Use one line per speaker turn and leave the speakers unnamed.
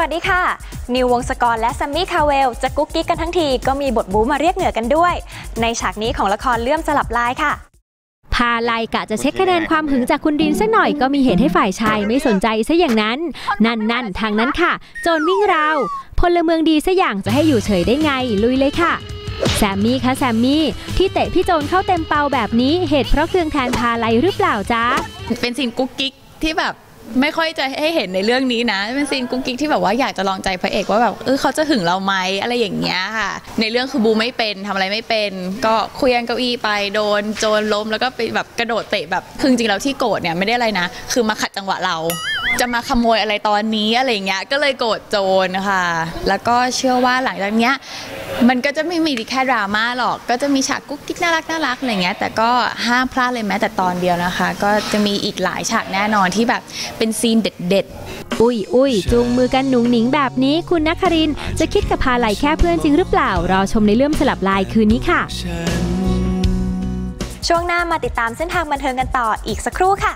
วัสดีค่ะ นิววงศกรและซัมมี่คาเวล จะกุ๊กกิ๊กกันทั้งทีก็มีบทบู๊มาเรียกเหนือกันด้วย ในฉากนี้ของละครเลื่อมสลับลายค่ะ
พาไลกะจะเช็คคะแนนความหึงจากคุณดินสักหน่อยก็มีเหตุให้ฝ่ายชายไม่สนใจซะอย่างนั้น นั่นนั่นทางนั้นค่ะ โจรวิ่งราวพลเมืองดีซะอย่างจะให้อยู่เฉยได้ไง ลุยเลยค่ะแซมมี่คะแซมมี่ ที่เตะพี่โจรเข้าเต็มเปาแบบนี้เหตุเพราะเครื่องแทนพาไลหรือเปล่าจ๊ะ
เป็นซีนกุ๊กกิ๊กที่แบบ ไม่ค่อยจะให้เห็นในเรื่องนี้นะ เป็นซีนกุ๊กกิ๊กที่แบบว่าอยากจะลองใจพระเอกว่าแบบเออเขาจะหึงเราไหมอะไรอย่างเงี้ยค่ะ ในเรื่องคือบูไม่เป็นทำอะไรไม่เป็น ก็คุยกันเก้าอี้ไปโดนโจรล้มแล้วก็ไปแบบกระโดดเตะแบบคือจริงๆแล้วที่โกรธเนี่ยไม่ได้อะไรนะ คือมาขัดจังหวะเรา จะมาขโมยอะไรตอนนี้อะไรอย่างเงี้ยก็เลยโกรธโจรค่ะ แล้วก็เชื่อว่าหลังจากเนี้ยมันก็จะไม่มีแค่ดราม่าหรอก ก็จะมีฉากกุ๊กกิ๊กน่ารักน่ารักอะไรเงี้ยแต่ก็ห้ามพลาดเลยแม้แต่ตอนเดียวนะคะ ก็จะมีอีกหลายฉากแน่นอนที่แบบเป็นซีนเด็ดๆ
อุ้ยอุ้ยจูงมือกันหนุงหนิงแบบนี้คุณนักครินทร์จะคิดกับพาไลแค่เพื่อนจริงหรือเปล่ารอชมในเรื่องสลับลายคืนนี้ค่ะ
ช่วงหน้ามาติดตามเส้นทางบันเทิงกันต่ออีกสักครู่ค่ะ